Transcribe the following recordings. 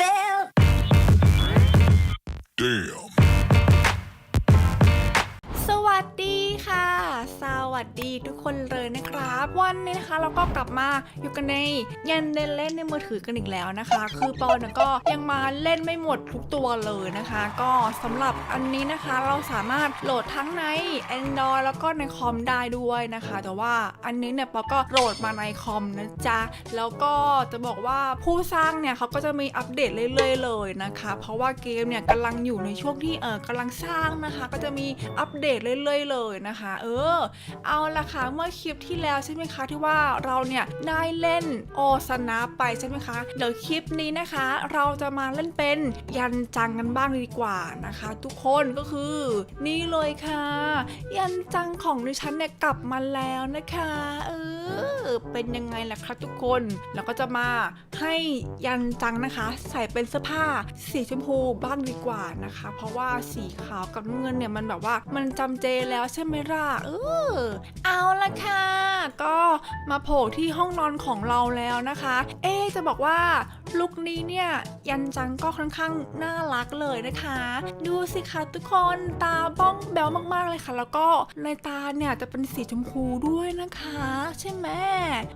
fell. Damn. วัสดีทุกคนเลยนะครับ วันนี้นะคะเราก็กลับมาอยู่กันในยันเล่นเล่นในมือถือกันอีกแล้วนะคะ คือปอนเนี่ยก็ยังมาเล่นไม่หมดทุกตัวเลยนะคะ ก็สำหรับอันนี้นะคะเราสามารถโหลดทั้งใน Android แล้วก็ในคอมได้ด้วยนะคะ แต่ว่าอันนี้เนี่ยปอก็โหลดมาในคอมนะจ๊ะแล้วก็จะบอกว่าผู้สร้างเนี่ยเขาก็จะมีอัปเดตเรื่อยๆเลยนะคะ เพราะว่าเกมเนี่ยกำลังอยู่ในช่วงที่เออกำลังสร้างนะคะ ก็จะมีอัปเดตเรื่อยๆเลยนะคะ เออเอาละค่ะเมื่อคลิปที่แล้วใช่ไหมคะที่ว่าเราเนี่ยได้เล่นโอซานะไปใช่ไหมคะเดี๋ยวคลิปนี้นะคะ เราจะมาเล่นเป็นยันจังกันบ้างดีกว่านะคะ ทุกคนก็คือนี่เลยค่ะ ยันจังของดิฉันเนี่ยกลับมาแล้วนะคะเออเป็นยังไงล่ะคะทุกคนเราก็จะมาให้ยันจังนะคะ ใส่เป็นเสื้อผ้าสีชมพูบ้างดีกว่านะคะ เพราะว่าสีขาวกับเงินเนี่ยมันแบบว่ามันจำเจแล้วใช่ไหมล่ะเออเอาละค่ะ ก็มาโผล่ที่ห้องนอนของเราแล้วนะคะ เอ๊จะบอกว่าลุคนี้เนี่ย ยันจังก็ค่อนข้างน่ารักเลยนะคะ ดูสิคะทุกคนตาบ้องแบวมากๆเลยค่ะ แล้วก็ในตาเนี่ยจะเป็นสีชมพูด้วยนะคะ ใช่ไหม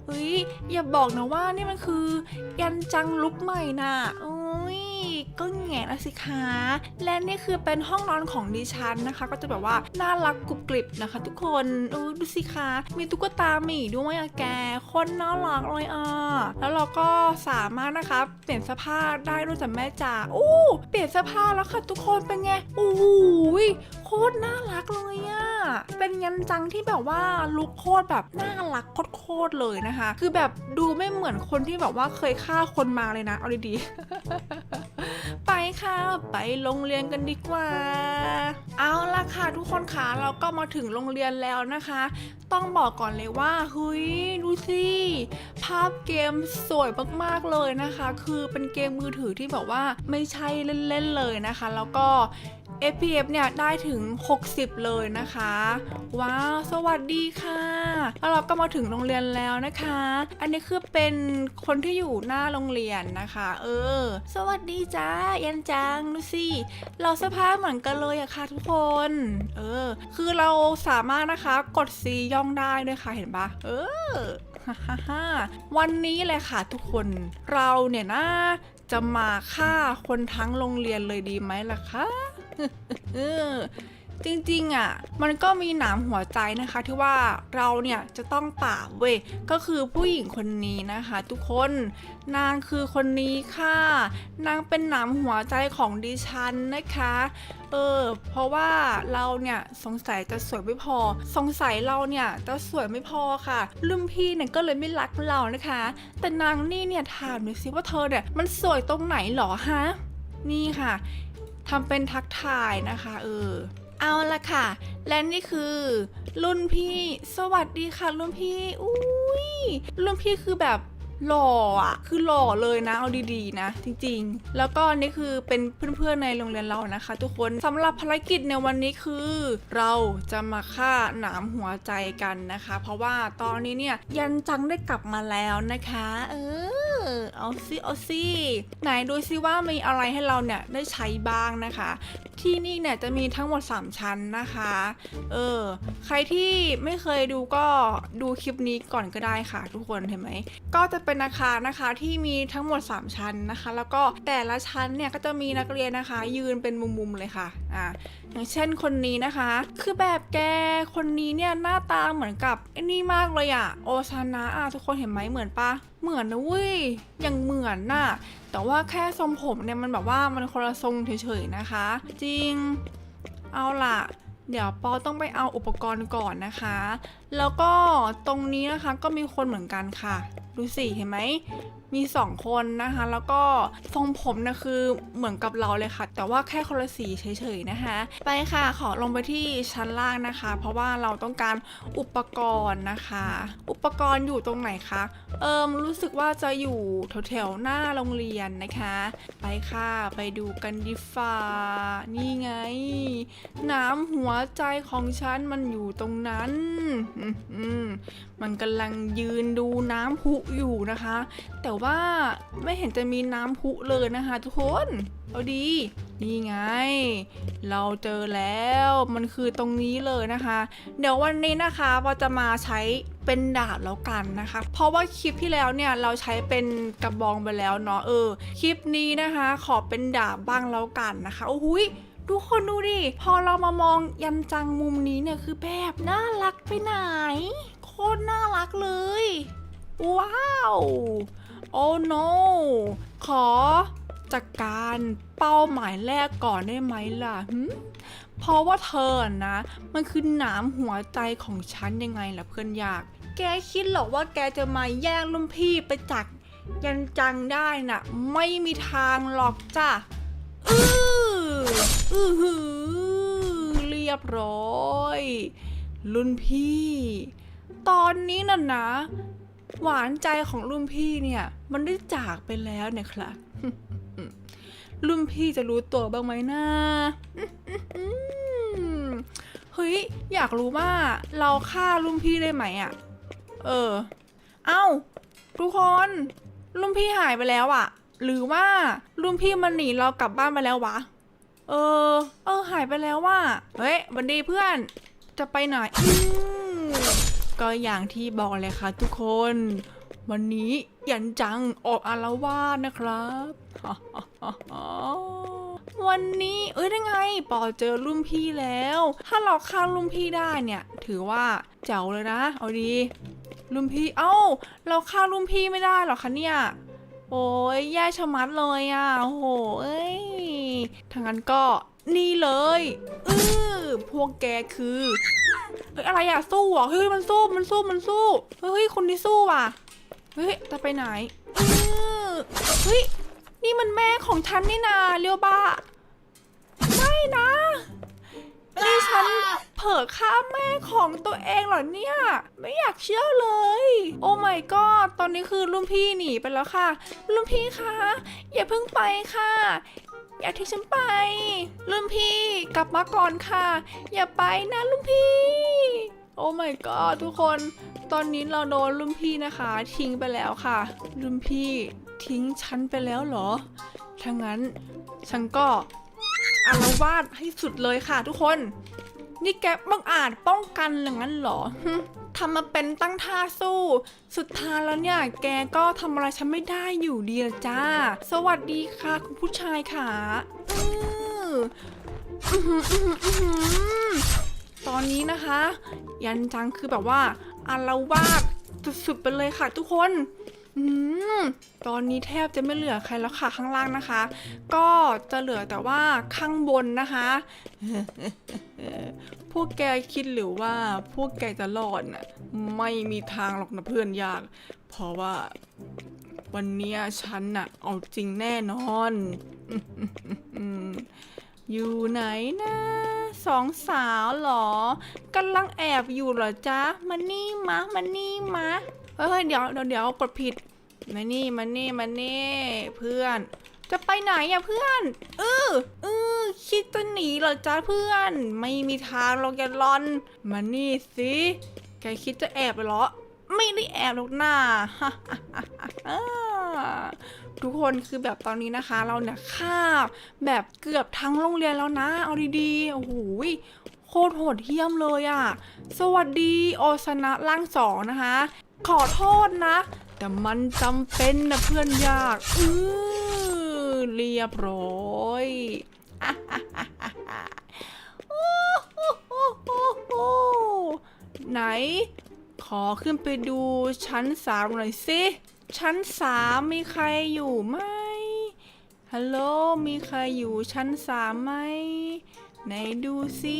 เฮ้ยอย่าบอกนะว่านี่มันคือ ยันจังลุคใหม่น่ะโอ้ย ก็แง่นะสิคะ และนี่คือเป็นห้องนอนของดิฉันนะคะ ก็จะแบบว่าน่ารักกรุบกริบนะคะ ทุกคนอดูสิคะ มีตุ๊กตาหมีด้วยอะแกคนน่ารักเลยอะแล้วเราก็สามารถนะคะ เปลี่ยนเสื้อผ้าได้ด้วยจ้ะแม่จ๋าโอ้เปลี่ยนเสื้อผ้าแล้วค่ะทุกคนเป็นไงโอ้โหยโคตรน่ารักเลยอะเป็นยันจังที่แบบว่าลุคโคตรแบบน่ารักโคตรเลยนะคะ คือแบบดูไม่เหมือนคนที่แบบว่าเคยฆ่าคนมาเลยนะเอาดีๆ ค่ะ ไปโรงเรียนกันดีกว่า เอาล่ะค่ะทุกคนค่ะเราก็มาถึงโรงเรียนแล้วนะคะ ต้องบอกก่อนเลยว่าเฮ้ยดูสิภาพเกมสวยมากๆเลยนะคะ คือเป็นเกมมือถือที่แบบว่าไม่ใช่เล่นๆเลยนะคะ แล้วก็ FPS เนี่ยได้ถึง 60 เลยนะคะ ว้าว สวัสดีค่ะ แล้วเราก็มาถึงโรงเรียนแล้วนะคะ อันนี้คือเป็นคนที่อยู่หน้าโรงเรียนนะคะ เออ สวัสดีจ้ายันจังดูสิ เราเสื้อผ้าเหมือนกันเลยอะค่ะทุกคน เออ คือเราสามารถนะคะกดซีย่องได้ด้วยค่ะเห็นปะเออฮ่าฮ่าฮ่าวันนี้เลยค่ะทุกคนเราเนี่ยนะจะมาฆ่าคนทั้งโรงเรียนเลยดีไหมล่ะคะ จริงๆอะมันก็มีหนามหัวใจนะคะที่ว่าเราเนี่ยจะต้องปราบเว้ยก็คือผู้หญิงคนนี้นะคะ ทุกคนนางคือคนนี้ค่ะ นางเป็นหนามหัวใจของดิฉันนะคะเออเพราะว่าเราเนี่ยสงสัยจะสวยไม่พอ สงสัยเราเนี่ยจะสวยไม่พอค่ะรุ่นพี่เนี่ยก็เลยไม่รักเรานะคะ แต่นางนี่เนี่ยถามหน่อยสิว่าเธอเนี่ยมันสวยตรงไหนหรอฮะนี่ค่ะ ทำเป็นทักทายนะคะเออเอาละค่ะ และนี่คือ รุ่นพี่ สวัสดีค่ะ รุ่นพี่อุ้ยรุ่นพี่คือแบบหล่ออะ คือหล่อเลยนะ เอาดีๆ นะ จริงๆ แล้วก็นี่คือเป็นเพื่อนๆ ในโรงเรียนเรานะคะ ทุกคนสำหรับภารกิจในวันนี้คือ เราจะมาฆ่าหนามหัวใจกันนะคะ เพราะว่าตอนนี้เนี่ยยันจังได้กลับมาแล้วนะคะ เออ เอาซิเอาซิไหนดูซิว่ามีอะไรให้เราเนี่ยได้ใช้บ้างนะคะ ที่นี่เนี่ยจะมีทั้งหมด 3 ชั้นนะคะ เออ ใครที่ไม่เคยดูก็ดูคลิปนี้ก่อนก็ได้ค่ะ ทุกคนเห็นไหม ก็จะเป็นอาคารนะคะที่มีทั้งหมด 3 ชั้นนะคะ แล้วก็แต่ละชั้นเนี่ยก็จะมีนักเรียนนะคะ ยืนเป็นมุมๆเลยค่ะ อ่า อย่างเช่นคนนี้นะคะ คือแบบแกคนนี้เนี่ยหน้าตาเหมือนกับไอ้นี่มากเลยอะโอซานะอะทุกคนเห็นไหมเหมือนปะ เหมือนนะเว้ยยังเหมือนน่ะ แต่ว่าแค่ทรงผมเนี่ยมันแบบว่ามันคนละทรงเฉยๆนะคะ จริง เอาล่ะ เดี๋ยวปอต้องไปเอาอุปกรณ์ก่อนนะคะ แล้วก็ตรงนี้นะคะก็มีคนเหมือนกันค่ะ ดูสิเห็นไหมมีสองคนนะคะ แล้วก็ทรงผมนะคือเหมือนกับเราเลยค่ะ แต่ว่าแค่คนละสีเฉยๆนะคะ ไปค่ะขอลงไปที่ชั้นล่างนะคะ เพราะว่าเราต้องการอุปกรณ์นะคะ อุปกรณ์อยู่ตรงไหนคะเอิมรู้สึกว่าจะอยู่แถวๆหน้าโรงเรียนนะคะ ไปค่ะไปดูกันดีฟ้านี่ไง น้ำหัวใจของฉันมันอยู่ตรงนั้นมันกำลังยืนดูน้ำพุอยู่นะคะ แต่ว่าไม่เห็นจะมีน้ำพุเลยนะคะทุกคน เอาดี นี่ไง เราเจอแล้ว มันคือตรงนี้เลยนะคะ เดี๋ยววันนี้นะคะเราจะมาใช้เป็นดาบแล้วกันนะคะ เพราะว่าคลิปที่แล้วเนี่ยเราใช้เป็นกระบองไปแล้วเนาะเออ คลิปนี้นะคะ ขอเป็นดาบบ้างแล้วกันนะคะ โอ้โหย ทุกคนดูดิ พอเรามามองยันจังมุมนี้เนี่ยคือแบบน่ารักไปไหน โคตรน่ารักเลย ว้าว โอ้ no ขอจัดการเป้าหมายแรกก่อนได้ไหมล่ะเพราะว่าเธอนะ มันคือหนามหัวใจของฉันยังไงล่ะเพื่อนอยาก แกคิดหรอว่าแกจะมาแย่งรุ่นพี่ไปจากยันจังได้น่ะ ไม่มีทางหรอกจ้ะอือ อือหือเรียบร้อย รุ่นพี่ ตอนนี้น่ะนะ หวานใจของรุ่นพี่เนี่ย มันได้จากไปแล้วเนี่ยครับรุ่นพี่จะรู้ตัวบ้างไหมนะเฮ้ย อยากรู้ว่าเราฆ่ารุ่นพี่ได้ไหมอะ่ะ เออ เอ้า ทุกคน รุ่นพี่หายไปแล้วอะ่ะ หรือว่ารุ่นพี่มันหนีเรากลับบ้านไปแล้ววะ เออ เออหายไปแล้วว่ะเฮ้ยบันดีเพื่อน จะไปไหนอืมก็อย่างที่บอกเลยค่ะทุกคน วันนี้ยันจังออกอารวาสนะครับวันนี้เอ้ยได้ไงปอเจอรุ่นพี่แล้ว ถ้าเราฆ่ารุ่นพี่ได้เนี่ย ถือว่าเจ๋วเลยนะ เอาดีรุ่นพี่เอ้า เราฆ่ารุ่นพี่ไม่ได้หรอคะเนี่ย โอ้ยแย่ชะมัดเลยอะโอ้โหเอ้ยทางนั้นก็นี่เลยอือพวกแกคือเฮ้ยอะไรอะสู้อะเฮ้ยมันสู้มันสู้มันสู้เฮ้ยคนนี้สู้ว่ะเฮ้ยจะไปไหนอื้อเฮ้ยนี่มันแม่ของฉันนี่นาเรียวบ้า ลอฆ่าแม่ของตัวเองเหรอเนี่ย ไม่อยากเชื่อเลย โอ้ my god ตอนนี้คือรุ่นพี่หนีไปแล้วค่ะ รุ่นพี่คะอย่าเพิ่งไปค่ะ อย่าทิ้งฉันไป รุ่นพี่กลับมาก่อนค่ะ อย่าไปนะรุ่นพี่ โอ้ my god ทุกคน ตอนนี้เราโดนรุ่นพี่นะคะ ทิ้งไปแล้วค่ะ รุ่นพี่ทิ้งฉันไปแล้วเหรอถ้างั้นฉันก็อารวาสให้สุดเลยค่ะทุกคน นี่แกบังอาจป้องกันอย่างนั้นเหรอทำมาเป็นตั้งท่าสู้ สุดท้ายแล้วเนี่ย แกก็ทำอะไรฉันไม่ได้อยู่ดีละจ้า สวัสดีค่ะคุณผู้ชายค่ะตอนนี้นะคะ ยันจังคือแบบว่าอารวาสสุดๆไปเลยค่ะทุกคนอตอนนี้แทบจะไม่เหลือใครแล้วค่ะข้างล่างนะคะ ก็จะเหลือแต่ว่าข้างบนนะคะ พวกแกคิดหรือว่าพวกแกจะรอดน่ะไม่มีทางหรอกนะเพื่อนยาก เพราะว่าวันนี้ฉันน่ะเอาจริงแน่นอน อยู่ไหนนะสองสาวหรอกำลังแอบอยู่เหรอจ๊ะมานี่มามานี่มาเฮ้ยเดี๋ยวเดี๋ยวเดี๋ยวกดผิดมานี่มานี่มานี่เพื่อน จะไปไหนอะเพื่อนเออเออ คิดจะหนีเหรอจ๊ะเพื่อน ไม่มีทางหรอกแกลอน มานี่สิ แกคิดจะแอบเหรอ ไม่ได้แอบหรอกนะอ่าทุกคนคือแบบตอนนี้นะคะ เราเนี่ยฆ่าแบบเกือบทั้งโรงเรียนแล้วนะ เอาดีๆ โอ้โหยโคตรโหดเหี้ยมเลยอะ่ะ สวัสดีโอสนะล่างสองนะคะ ขอโทษนะ แต่มันจำเป็นนะเพื่อนยาก อือเรียบร้อย โอ้โหโอ้โหโอ้ไหน ขอขึ้นไปดูชั้นสามหน่อยสิ ชั้นสามมีใครอยู่ไหมฮัลโหลมีใครอยู่ชั้นสามไหมไหนดูสิ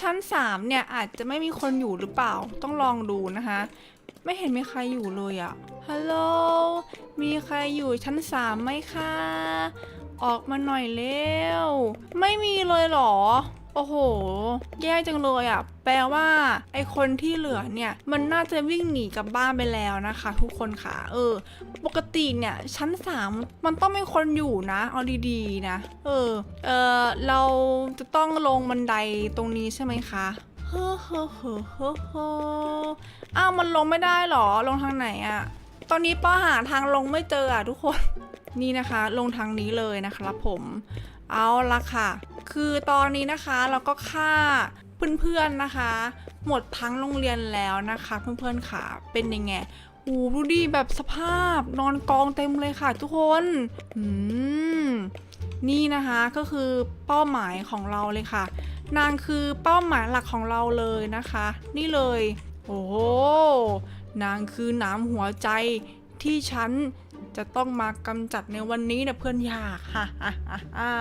ชั้นสามเนี่ยอาจจะไม่มีคนอยู่หรือเปล่า ต้องลองดูนะคะ ไม่เห็นมีใครอยู่เลยอะฮัลโหล มีใครอยู่ชั้นสามไหมคะ ออกมาหน่อยเร็ว ไม่มีเลยเหรอ โอ้โห แย่จังเลยอะ แปลว่า ไอคนที่เหลือเนี่ย มันน่าจะวิ่งหนีกลับบ้านไปแล้วนะคะ ทุกคนค่ะ เออ ปกติเนี่ย ชั้นสามมันต้องมีคนอยู่นะเอาดีๆนะ เออ เออเราจะต้องลงบันไดตรงนี้ใช่ไหมคะเฮ้อเฮ้อเฮ้อเฮ้อเฮ้ออ้าวมันลงไม่ได้หรอ ลงทางไหนอะ ตอนนี้ป้าหาทางลงไม่เจออะทุกคน นี่นะคะ ลงทางนี้เลยนะครับผม เอาละค่ะ คือตอนนี้นะคะเราก็ฆ่าเพื่อนๆนะคะ หมดทั้งโรงเรียนแล้วนะคะ เพื่อนๆค่ะ เป็นยังไงโอ้ดูดิแบบสภาพนอนกองเต็มเลยค่ะทุกคนอืมนี่นะคะก็คือเป้าหมายของเราเลยค่ะ นางคือเป้าหมายหลักของเราเลยนะคะ นี่เลย โอ้ นางคือหนามหัวใจที่ฉันจะต้องมากำจัดในวันนี้นะเพื่อนอยากฮ่าฮ่าฮ่า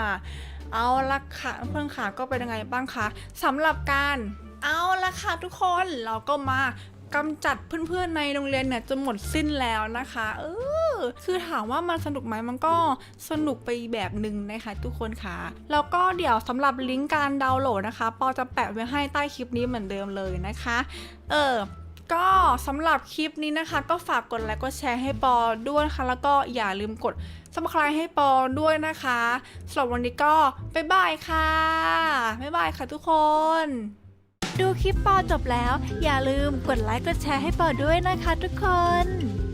เอาละค่ะเพื่อนค่ะก็เป็นยังไงบ้างคะสำหรับการเอาละค่ะทุกคนเราก็มากำจัดเพื่อนๆในโรงเรียนเนี่ยจนหมดสิ้นแล้วนะคะ เออคือถามว่ามันสนุกไหมมันก็สนุกไปแบบหนึ่งนะคะ ทุกคนค่ะ แล้วก็เดี๋ยวสำหรับลิงก์การดาวน์โหลดนะคะปอจะแปะไว้ให้ใต้คลิปนี้เหมือนเดิมเลยนะคะ เออ ก็สำหรับคลิปนี้นะคะ ก็ฝากกดไลค์กดแชร์ให้ปอด้วยนะคะ แล้วก็อย่าลืมกดสมัครใครให้ปอด้วยนะคะสำหรับวันนี้ก็บ๊ายบายค่ะบ๊ายบายค่ะทุกคน ดูคลิปปอจบแล้ว อย่าลืมกดไลค์กดแชร์ให้ปอด้วยนะคะทุกคน